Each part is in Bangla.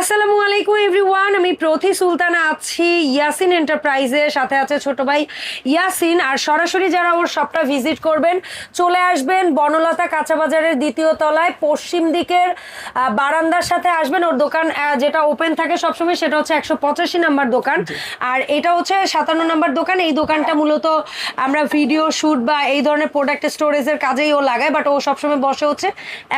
আসসালামু আলাইকুম এভরিওয়ান আমি প্রথি সুলতানা আছি ইয়াসিন এন্টারপ্রাইজের সাথে আছে ছোট ভাই ইয়াসিন। আর সরাসরি যারা ওর শপটা ভিজিট করবেন চলে আসবেন বনলতা কাঁচা বাজারের দ্বিতীয় তলায়। পশ্চিম দিকের বারান্দার সাথে আসবেন। ওর দোকান যেটা ওপেন থাকে সবসময় সেটা হচ্ছে একশো পঁচাশি নাম্বার দোকান। আর এটা হচ্ছে সাতান্ন নাম্বার দোকান। এই দোকানটা মূলত আমরা ভিডিও শুট বা এই ধরনের প্রোডাক্ট স্টোরেজের কাজেই ও লাগায় বাট ও সবসময় বসে হচ্ছে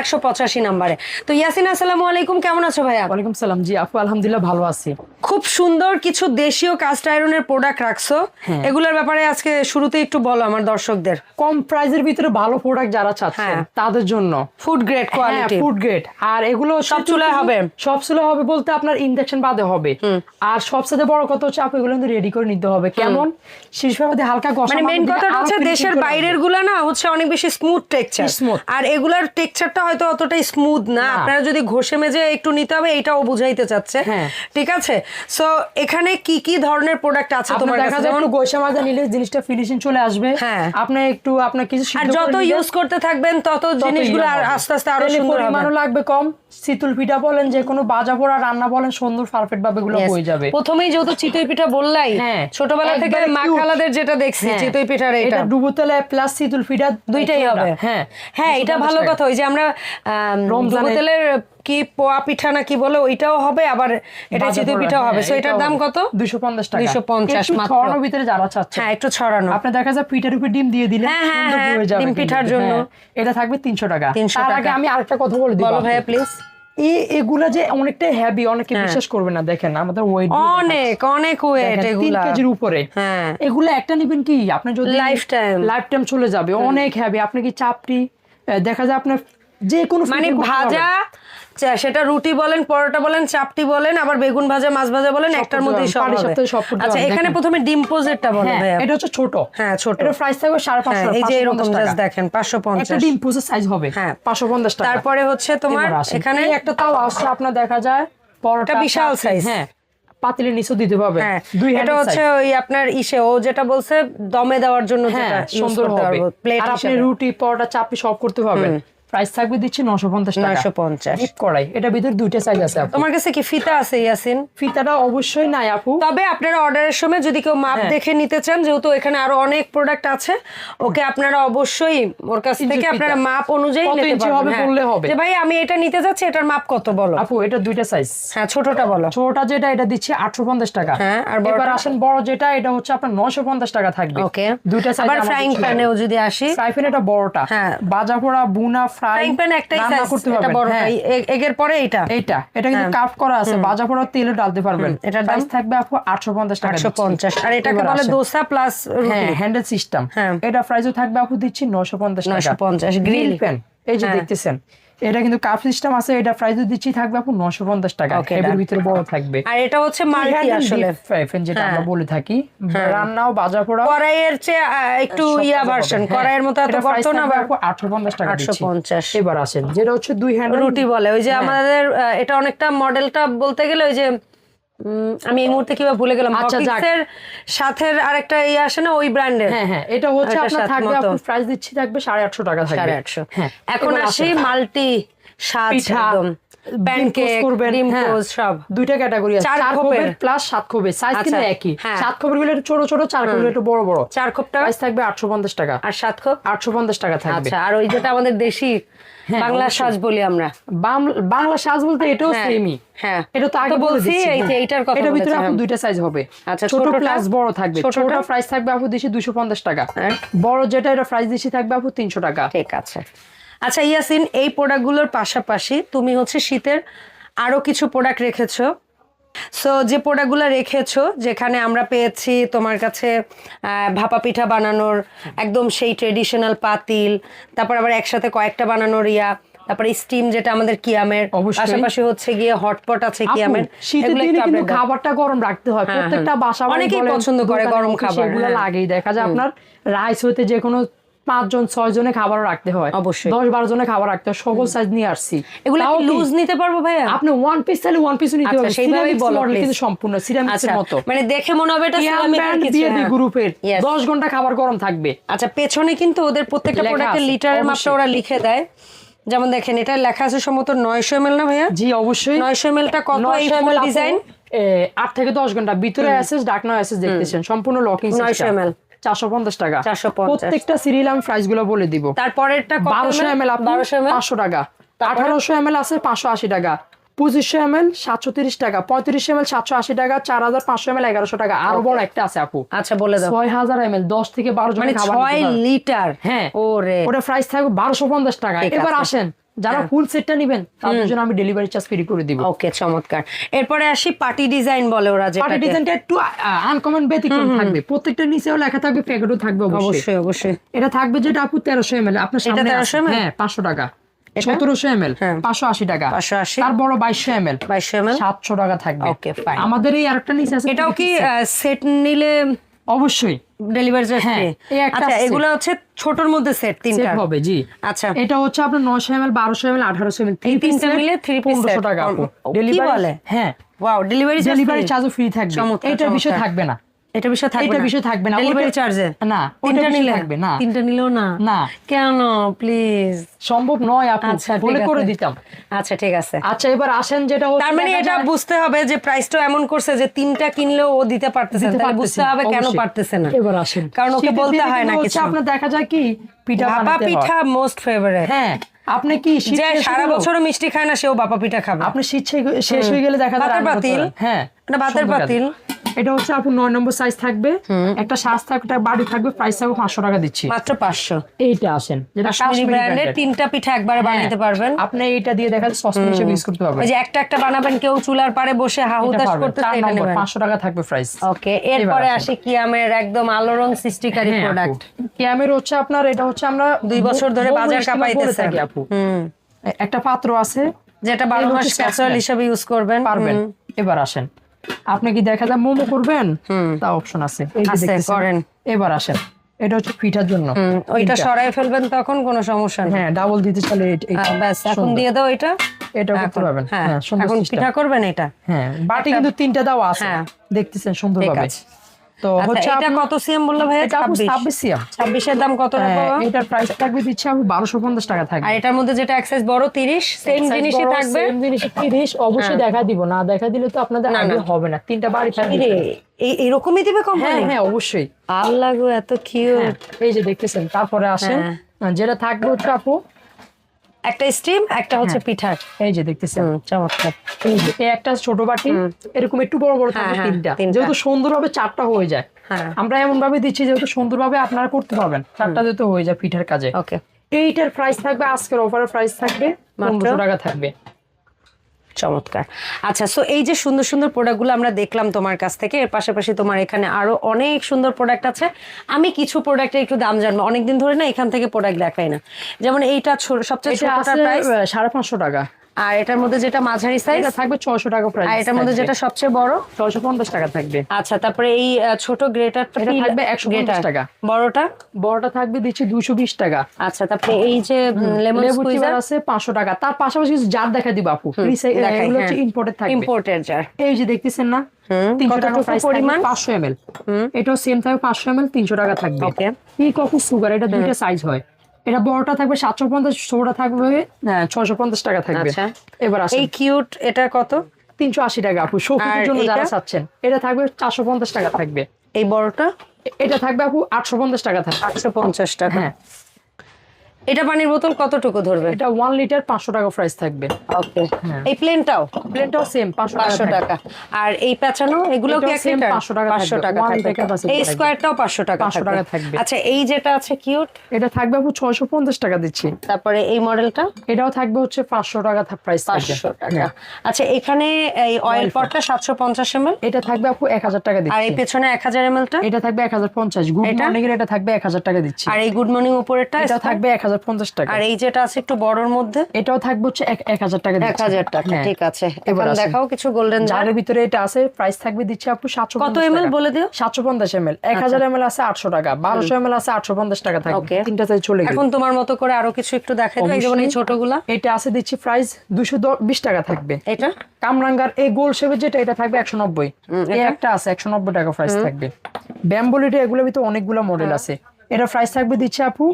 একশো পঁচাশি নাম্বারে। তো ইয়াসিন আসসালামু আলাইকুম। কেমন আছো ভাইয়া? ওয়ালাইকুম সালাম জি আপু আলহামদুলিল্লাহ ভালো আছি। খুব সুন্দর কিছু দেশীয় কাস্ট আয়রনের প্রোডাক্ট রাখছো। হ্যাঁ। এগুলোর ব্যাপারে আজকে শুরুতে একটু বলো আমার দর্শকদের। কম প্রাইজের ভিতরে ভালো প্রোডাক্ট যারা চাচ্ছে হ্যাঁ। তাদের জন্য। Food grade quality food grade আর এগুলো সব চুলায় হবে? সব চুলা হবে বলতে আপনার ইন্ডাকশন বাদে হবে। আর সবচেয়ে বড় কথা হচ্ছে আপু এগুলো কিন্তু রেডি করে নিতে হবে। কেমন? শীর্ষবাদে হালকা গসা মানে মেন কথাটা আরও হচ্ছে দেশের বাইরের। গুলা না হচ্ছে অনেক বেশি স্মুথ টেক্সচার আর এগুলার টেক্সচারটা হয়তো অতটা স্মুথ না। না। আপনারা যদি ঘষে মেজে একটু নিতে হবে এটাও বুঝাইতে চাচ্ছে। হ্যাঁ। ঠিক আছে? সো এখানে কি কি ধরনের প্রোডাক্ট আছে তোমার কাছে? যেমন গোসা মাজা নিলে জিনিসটা ফিনিশিং চলে আসবে। হ্যাঁ। আপনি একটু আপনার কিছু আর যত ইউজ করতে থাকবেন তত জিনিসগুলো ইয়ে আর আস্তে আস্তে আরও সুন্দর হবে। লাগবে কম। শীতল পিঠা বলেন যে কোনো বাজা পোড়া রান্না বলেন সুন্দর পারফেক্ট ভাবে Yes. হয়ে যাবে। প্রথমেই যেহেতু চিতই পিঠা বললাই হ্যাঁ। ছোটবেলা থেকে মা খালাদের যেটা দেখছি। চিতই পিঠার এটা এটা। ডুবো তেলে প্লাস শীতল পিঠা দুইটাই হবে। হ্যাঁ। হ্যাঁ এটা ভালো কথা ওই যে আমরা রমজানে- তেলের কি পোয়া পিঠা না কি বলে ওইটাও হবে আবার এটা চিতই পিঠা হবে হ্যাঁ, সো এটার দাম কত? 250 টাকা। 250 একটু মাত্র। ছড়ানোর ভিতরে যারা চাচ্ছে। হ্যাঁ একটু ছড়ানো। আপনি দেখা যায় পিঠার উপরে ডিম দিয়ে দিলে হ্যাঁ, হ্যাঁ, সুন্দর হ্যাঁ, যাবে ডিম পিঠার জন্য। এটা থাকবে 300 টাকা। তার আগে আমি আরেকটা কথা বলে দিই বলো ভাইয়া প্লিজ এই এগুলা যে অনেকটাই হেভি অনেকে। বিশ্বাস করবে না দেখেন আমাদের ওয়েট অনেক অনেক ওয়েট এগুলা। কেজির উপরে। হ্যাঁ। এগুলো একটা নিবেন কি? আপনি যদি Lifetime। লাইফ টাইম চলে যাবে। অনেক হেভি আপনি কি চাপটি দেখা যায় আপনার যে কোনো মানে ভাজা সেটা রুটি বলেন পরোটা বলেন চাপটি বলেন আবার বেগুন ভাজা মাছ ভাজা বলেন একটার মধ্যে সব হবে। আচ্ছা এখানে প্রথমে ডিম পোজেরটা বলো হ্যাঁ, এটা হচ্ছে ছোট। হ্যাঁ, ছোট। এটা প্রাইস থাকবে সাড়ে হ্যাঁ পাঁচশো এই যে এরকম জাস্ট দেখেন পাঁচশো একটা পঞ্চাশ। ডিম পুজো সাইজ হবে হ্যাঁ। পাঁচশো পঞ্চাশ টাকা। তারপরে হচ্ছে তোমার এখানে একটা তাও আসছে আপনার দেখা যায় পরোটা বিশাল সাইজ। হ্যাঁ পাতিলের নিচেও দিতে পারবে হ্যাঁ দুই এটা হচ্ছে ওই আপনার ইসে ও যেটা বলছে দমে দেওয়ার জন্য হ্যাঁ যেটা সুন্দর হবে। প্লেট আর আপনি রুটি পরোটা চাপটি সব করতে পারবেন প্রাইস থাকবে দিচ্ছি নশো পঞ্চাশ 950 ডিপ কড়াই এটা ভিতরে দুইটা সাইজ আছে তোমার কাছে কি ফিতা আছে ইয়াসিন? ফিতাটা অবশ্যই নাই আপু। তবে আপনারা অর্ডারের সময় যদি কেউ মাপ হ্যাঁ। দেখে নিতে চান যেহেতু এখানে আরও অনেক প্রোডাক্ট আছে ওকে আপনারা অবশ্যই ওর কাছ থেকে আপনারা মাপ অনুযায়ী নিতে পারবেন। হবে হ্যাঁ। বললে হবে। যে ভাই আমি এটা নিতে যাচ্ছি এটার মাপ কত বলো? আপু এটা দুইটা সাইজ হ্যাঁ ছোটটা বলো। ছোটটা যেটা এটা দিচ্ছি আটশো পঞ্চাশ টাকা। হ্যাঁ, আর এবার আসেন বড় যেটা এটা হচ্ছে আপনার নশো পঞ্চাশ টাকা থাকবে। ওকে। দুইটা সাইজ আবার ফ্রাইং প্যানেও যদি আসি? ফ্রাই প্যান এটা বড়টা। হ্যাঁ। বাজা পোড়া বুনা ফ্রাই প্যান একটাই রান্না করতে পারবেন। বড় হ্যাঁ। এগের পরে এইটা। এইটা এটা কিন্তু কাপ করা আছে। বাজা পোড়া তেলে ডালতে পারবেন। এটার দাম? থাকবে আপু আটশো পঞ্চাশ টাকা আটশো দিচ্ছি। পঞ্চাশ। আর এটাকে বলে দোসা প্লাস হ্যাঁ হ্যান্ডেল সিস্টেম হ্যাঁ। এটা প্রাইসও থাকবে আপু দিচ্ছি নশো পঞ্চাশ টাকা। 950 গ্রিল। প্যান এই যে হ্যাঁ। দেখতেছেন। এটা কিন্তু কাপ সিস্টেম আছে এটা প্রাইস দিচ্ছি থাকবে আপু নশো পঞ্চাশ টাকা। এর ভিতরে বড় থাকবে। আর এটা হচ্ছে মাল্টি আসলে। ফ্যান যেটা হ্যাঁ। আমরা বলে থাকি। রান্নাও বাজা পোড়া কড়াইয়ের চেয়ে একটু ইয়া ভার্সন কড়াইয়ের মতো এত করতো না আপু আটশো পঞ্চাশ টাকা আটশো দিচ্ছি পঞ্চাশ। এবার আসেন যেটা হচ্ছে দুই হ্যান্ড রুটি বলে ওই যে হ্যাঁ। আমাদের এটা অনেকটা মডেলটা বলতে গেলে ওই যে আমি এই মুহূর্তে কীভাবে ভুলে গেলাম? আচ্ছা, যাক। হকিন্সের সাথে আরেকটা ইয়ে আসে না ওই ব্র্যান্ডের হ্যাঁ হ্যাঁ এটা হচ্ছে আপনার থাকবে আপনি প্রাইস দিচ্ছি থাকবে সাড়ে আটশো টাকা থাকবে। সাড়ে আটশো। হ্যাঁ এখন আসি মাল্টি স্বাদ পিঠা। একদম। হ্যাঁ। দুইটা ক্যাটাগরি আছে। চার চার খোপের। খোপের প্লাস সাত খোপের। সাইজ কিন্তু আচ্ছা, একই। সাত খোপেরগুলো ছোট ছোট চার খোপের একটু বড় বড়। চার খোপ টাকা থাকবে আটশো পঞ্চাশ টাকা। আর সাত খোপ? আটশো পঞ্চাশ টাকা থাকবে। আচ্ছা আর ওই যেটা আমাদের দেশি হ্যাঁ, বাংলা সাজ বলি আমরা। বাংলা সাজ বলতে এটাও হ্যাঁ, সেমই হ্যাঁ। এটা তো আগে বলছি। এইটার কথা ভিতরে আপু দুইটা সাইজ হবে। আচ্ছা, ছোট প্লাস বড় থাকবে। ছোটটা? প্রাইস থাকবে আপু দুশো পঞ্চাশ টাকা। হ্যাঁ। বড় যেটা এটা প্রাইস দিচ্ছি থাকবে আপু তিনশো টাকা। ঠিক আছে। আচ্ছা ইয়াসিন এই প্রোডাক্টগুলোর পাশাপাশি তুমি হচ্ছে শীতের আরও কিছু প্রোডাক্ট রেখেছো সো যে প্রোডাক্টগুলো রেখেছো যেখানে আমরা পেয়েছি তোমার কাছে ভাপা পিঠা বানানোর একদম সেই ট্রেডিশনাল পাতিল তারপর আবার একসাথে কয়েকটা বানানোর ইয়া তারপরে স্টিম যেটা আমাদের কিয়ামের। পাশাপাশি হচ্ছে গিয়ে হটপট আছে কিয়ামের শীতের দিনে কিন্তু update দাও। খাবারটা গরম রাখতে হয় হ্যাঁ, প্রত্যেকটা হ্যাঁ। বাসা অনেকেই পছন্দ করে গরম খাবার, এগুলো হ্যাঁ। লাগেই দেখা যায় আপনার রাইস হইতে যে কোনো পাঁচজন ছয় জনে খাবার রাখতে হয়। অবশ্যই। দশ বারো জনে খাবার রাখতে হয় সকল সাইজ নিয়ে আসছি। এগুলো লুজ নিতে পারব ভাইয়া? আপনি ওয়ান পিস চাইলে ওয়ান পিস নিতে আচ্ছা, পারবেন। সেইভাবেই বলো, কিন্তু সম্পূর্ণ সিরামিক্সের আচ্ছা মতো। মানে দেখে মনে হবে এটা দিয়ে হ্যাঁ। গ্রুপের Yes। দশ ঘণ্টা খাবার গরম থাকবে। আচ্ছা পেছনে কিন্তু ওদের প্রত্যেকটা প্রোডাক্টের লিটারের মাপটা ওরা লিখে দেয়। যেমন দেখেন এটা লেখা আছে সম্ভবত নয়শো এম না ভাইয়া? জি অবশ্যই। নয়শো এম টা কত এই ফুল ডিজাইন আট থেকে দশ ঘণ্টা। ভিতরে অ্যাসেস ডাকনো অ্যাসেস দেখতেছেন। সম্পূর্ণ লকিং 900 ml চারশো পঞ্চাশ টাকা। 450 প্রত্যেকটা সিরিয়াল আমি প্রাইসগুলো বলে দিব। তারপরেরটা বারোশো এম এল পাঁচশো টাকা। আঠারোশো এম এল আছে পাঁচশো আশি টাকা। পঁচিশশো এম এল সাতশো তিরিশ টাকা। পঁয়ত্রিশশো এম এল সাতশো আশি টাকা। চার হাজার পাঁচশো এম এল এগারোশো টাকা। আরও বড় একটা আছে আপু। আচ্ছা বলে দাও। ছয় হাজার এম এল দশ থেকে বারো জন মানে ছয় লিটার? হ্যাঁ। ওরে। ওটা প্রাইস থাকবে বারোশো পঞ্চাশ টাকা। এবার আসেন। যারা ফুল সেটটা নিবেন তাদের জন্য আমি ডেলিভারি চার্জ ফ্রি করে দিব। ওকে চমৎকার। এরপরে আসি পার্টি ডিজাইন বলে ওরা যে পার্টি ডিজাইনটা একটু আনকমন ব্যতিক্রম থাকবে। প্রত্যেকটা নিচেও লেখা থাকবে প্যাকেটও থাকবে অবশ্যই। অবশ্যই এটা থাকবে যেটা আপু তেরোশো এম এল আপনার সামনে 1300 আছে। ml? হ্যাঁ পাঁচশো টাকা। সতেরোশো এম এল হ্যাঁ। পাঁচশো আশি টাকা। 580 তার বড় বাইশশো এম এল বাইশশো এম সাতশো টাকা থাকবে। ওকে. আমাদের এই আরেকটা নিচে আছে এটাও কি সেট নিলে অবশ্যই। ডেলিভারি চার্জ হ্যাঁ, একটা আচ্ছা এগুলো হচ্ছে ছোটর মধ্যে সেট তিনটা। হবে জি। আচ্ছা। এটা হচ্ছে আপনার নশো এম এল বারোশো এম এল আঠারোশো এম এল এই তিনটা মিলে three piece পনেরোশো set। টাকা আপু। ডেলিভারি হ্যাঁ। ওয়াও ডেলিভারি চার্জ ফ্রি থাকবে। এটা বিষয় থাকবে না। এটা বিষয় থাকবে এটা বিষয় থাকবে না। ডেলিভারি চার্জে না তিনটা নিলে থাকবে না। তিনটা নিলেও না। না। কেন? প্লিজ সম্ভব নয় আপু আচ্ছা বলে করে দিতাম। আচ্ছা ঠিক আছে। আচ্ছা এবার আসেন যেটা হচ্ছে তার মানে এটা বুঝতে হবে যে প্রাইসটা এমন করছে যে তিনটা কিনলেও ও দিতে পারতেছে। তাহলে বুঝতে হবে কেন পারতেছে না। এবার আসেন। কারণ ওকে বলতে হয় না কিছু। আপনার দেখা যায় কি? পিঠা ভাপা পিঠা মোস্ট ফেভারিট হ্যাঁ আপনি কি সারা? বছরও মিষ্টি খায় না সেও ভাপা পিঠা খাবে। আপনি শীত শেষ- হয়ে গেলে দেখা যায় পাতিল? হ্যাঁ এটা ভাতের পাতিল? এটা হচ্ছে আপু নয় নম্বর সাইজ থাকবে। একটা সাজ থাকবে একটা বাড়ি থাকবে প্রাইস থাকবে পাঁচশো টাকা দিচ্ছি। মাত্র পাঁচশো। এইটা আসেন। যেটা কাশ্মীরি কাশ্মীরি ব্র্যান্ডের ব্র্যান্ডের তিনটা পিঠা একবারে বানাতে পারবেন। আপনি এইটা দিয়ে দেখা যায় হিসেবে ইউজ করতে পারবেন। ওই যে একটা একটা বানাবেন কেউ চুলার পারে বসে হাহুতাশ করতে পাঁচশো টাকা থাকবে প্রাইস ওকে এরপরে আসি কিয়ামের একদম আলো রং সৃষ্টিকারী হ্যাঁ, প্রোডাক্ট ক্যামের হচ্ছে আপনার এটা হচ্ছে আমরা দুই বছর ধরে বাজার কাঁপাইতেছে আপু। একটা পাত্র আছে। যেটা বারো মাস হচ্ছে হিসেবে ইউজ করবেন। পারবেন। এবার আসেন। আপনি কি দেখা যায় মোমো করবেন? তা অপশন আছে। এই যে করেন। এবার আসেন। এটা হচ্ছে পিঠার জন্য। ওইটা সরাই ফেলবেন তখন কোনো সমস্যা নেই। হ্যাঁ ডাবল দিতে চলে ব্যাস এখন দিয়ে দাও এটা। এটা করতে পারবেন। হ্যাঁ হ্যাঁ এখন পিঠা করবেন এটা। হ্যাঁ বাটি কিন্তু তিনটা দাও আছে। হ্যাঁ। দেখতেছেন সুন্দরভাবে। তো আচ্ছা হচ্ছে এটা কত সিএম বলল ভাই এটা আপু ছাব্বিশ। ছাব্বিশ দাম কত রাখব এটার প্রাইস থাকবে দিচ্ছে আমি বারোশো পঞ্চাশ টাকা থাকবে। আর এটার মধ্যে যেটা এক্সাইজ বড় তিরিশ? সেম জিনিসই থাকবে? same জিনিসই 30, অবশ্যই দেখা দিব। না দেখা দিলে তো আপনাদের আগে হবে না। তিনটা বাড়ি থাকবে। এই এরকমই দিবে হ্যাঁ কোম্পানি হ্যাঁ অবশ্যই। আল্লাহ গো এত কিউট হ্যাঁ, এই যে দেখতেছেন তারপরে আসেন। হ্যাঁ। যেটা থাকবে হচ্ছে আপু একটা স্টিম একটা হচ্ছে পিঠার এই যে দেখতেছেন। চমৎকার। এই একটা ছোট বাটি এরকম একটু বড় বড় থাকবে হ্যাঁ, তিনটা। তিনটা। যেহেতু সুন্দরভাবে চারটা হয়ে যায়। হ্যাঁ। আমরা এমন ভাবে দিচ্ছি যেহেতু সুন্দরভাবে আপনারা করতে পারবেন। চারটা যেহেতু হয়ে যায় পিঠার কাজে। ওকে। এইটার প্রাইস থাকবে আজকের অফারের প্রাইস থাকবে পনেরোশো টাকা থাকবে। চমৎকার। আচ্ছা সো এই যে সুন্দর সুন্দর প্রোডাক্টগুলো আমরা দেখলাম তোমার কাছ থেকে এর পাশাপাশি তোমার এখানে আরও অনেক সুন্দর প্রোডাক্ট আছে। আমি কিছু প্রোডাক্টের একটু দাম জানব। অনেকদিন ধরে না এখান থেকে প্রোডাক্ট দেখাই না। যেমন এইটা সবচেয়ে ছোটটার প্রাইস সাড়ে পাঁচশো টাকা। আর এটার মধ্যে যেটা মাঝারি সাইজ থাকবে ছয়শো টাকা প্রাইস আর এটার মধ্যে যেটা সবচেয়ে বড়? ছয়শো পঞ্চাশ টাকা থাকবে। আচ্ছা তারপরে এই ছোট গ্রেটারটা থাকবে 150 টাকা। বড়টা? বড়টা থাকবে দিচ্ছি দুশো বিশ টাকা। আচ্ছা তারপরে এই যে লেমন লেবু স্কুইজার আছে পাঁচশো টাকা। তার পাশাপাশি কিছু জার দেখা দিব আপু। এগুলো হচ্ছে হ্যাঁ। ইম্পোর্টেড থাকবে। ইম্পোর্টেড জার এই যে দেখতেছেন না? হুম, তিনশো টাকা পরিমাণ? এল এটাও সেম থাকবে পাঁচশো এম এল তিনশো টাকা থাকবে. এই কফি সুগার এটা দুইটা সাইজ হয়। এটা বড়টা থাকবে সাতশো পঞ্চাশ ছোটটা থাকবে ছয়শো পঞ্চাশ টাকা থাকবে। আচ্ছা। এবার আসে এই কিউট এটা কত? তিনশো আশি টাকা আপু শোকের জন্য যারা চাচ্ছেন এটা থাকবে চারশো পঞ্চাশ টাকা থাকবে। এই বড়টা? এটা থাকবে আপু আটশো পঞ্চাশ টাকা থাকবে। আটশো পঞ্চাশ টাকা। হ্যাঁ। এটা পানির বোতল কতটুকু ধরবে? এটা ওয়ান লিটার পাঁচশো টাকা প্রাইস থাকবে। ওকে হ্যাঁ। এই প্লেনটাও প্লেনটাও সেম পাঁচশো পাঁচশো টাকা টাকা। আর এই পেঁচানো এগুলো কি এটাও এক same লিটার 500 টাকা পাঁচশো থাকবে। টাকা থাকবে। এই। স্কোয়ারটাও পাঁচশো টাকা 500 টাকা থাকবে। আচ্ছা এই যেটা আছে কিউট এটা থাকবে আপু ছয়শো পঞ্চাশ টাকা দিচ্ছি। তারপরে এই মডেলটা এটাও থাকবে হচ্ছে পাঁচশো টাকা প্রাইস থাকবে। পাঁচশো টাকা। আচ্ছা এখানে এই অয়েল পটটা সাতশো পঞ্চাশ এম এটা থাকবে আপু এক হাজার টাকা আর এই পেছনে এক হাজার এম টা এটা থাকবে এক হাজার পঞ্চাশ। গুড এটা? মর্নিং এর এটা থাকবে এক হাজার টাকা দিচ্ছি। আর এই গুড মর্নিং উপরেরটা এটা থাকবে এক হাজার পঞ্চাশ টাকা। আর এই যেটা আছে একটু বড়র মধ্যে? এটাও থাকবে হচ্ছে এক হাজার টাকা এক হাজার টাকা হ্যাঁ। ঠিক আছে। এবার দেখাও কিছু গোল্ডেন জার যারের ভিতরে এটা আছে প্রাইস থাকবে দিচ্ছে আপু সাতশো কত এমএল বলে দিও? সাতশো পঞ্চাশ এম এল এক হাজার এম এল আছে আটশো টাকা বারোশো এম এল আছে আটশো পঞ্চাশ টাকা থাকবে। তিনটা সাইজ চলে এখন তোমার মতো করে আরও কিছু একটু দেখাই দাও যেমন এই ছোটগুলা। এটা আছে দিচ্ছি প্রাইস দুশো বিশ টাকা থাকবে। এটা? কামরাঙ্গার এই গোল শেপের যেটা এটা থাকবে একশো নব্বই। এই একটা আছে একশো নব্বই টাকা প্রাইস থাকবে। ব্যাম্বোলিটা এগুলোর ভিতরে অনেকগুলো মডেল হ্যাঁ। আছে। এটা প্রাইস থাকবে দিচ্ছে আপু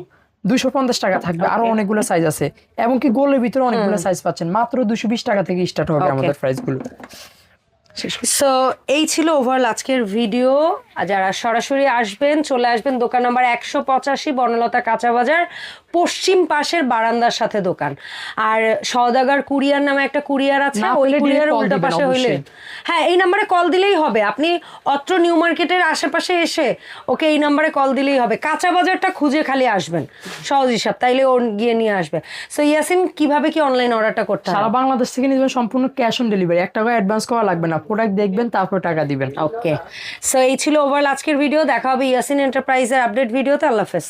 দুশো পঞ্চাশ টাকা থাকবে। আরও অনেকগুলো সাইজ আছে। এবং কি গোলের ভিতরে অনেকগুলো সাইজ পাচ্ছেন। মাত্র দুশো বিশ টাকা থেকে স্টার্ট হবে আমাদের প্রাইসগুলো। সো এই ছিল ওভারঅল আজকের ভিডিও আর যারা সরাসরি আসবেন চলে আসবেন দোকান নাম্বার একশো পঁচাশি বনলতা কাঁচা বাজার পশ্চিম পাশের বারান্দার সাথে দোকান। আর সওদাগার কুরিয়ার নামে একটা কুরিয়ার আছে ওই কুরিয়ার উল্টা পাশে হইলে হ্যাঁ এই নাম্বারে কল দিলেই হবে। আপনি অত্র নিউ মার্কেটের আশেপাশে এসে ওকে এই নাম্বারে কল দিলেই হবে। কাঁচা বাজারটা খুঁজে খালি আসবেন। সহজ হিসাব তাইলে ও গিয়ে নিয়ে আসবে। সো ইয়াসিন কীভাবে কি অনলাইন অর্ডারটা করতে সারা বাংলাদেশ থেকে নিবেন সম্পূর্ণ ক্যাশ অন ডেলিভারি এক টাকা অ্যাডভান্স করা লাগবে না। প্রোডাক্ট দেখবেন তারপর টাকা দিবেন। ওকে সো এই ছিল ওভারঅল আজকের ভিডিও দেখা হবে ইয়াসিন এন্টারপ্রাইজের আপডেট ভিডিওতে আল্লাহ হাফেজ।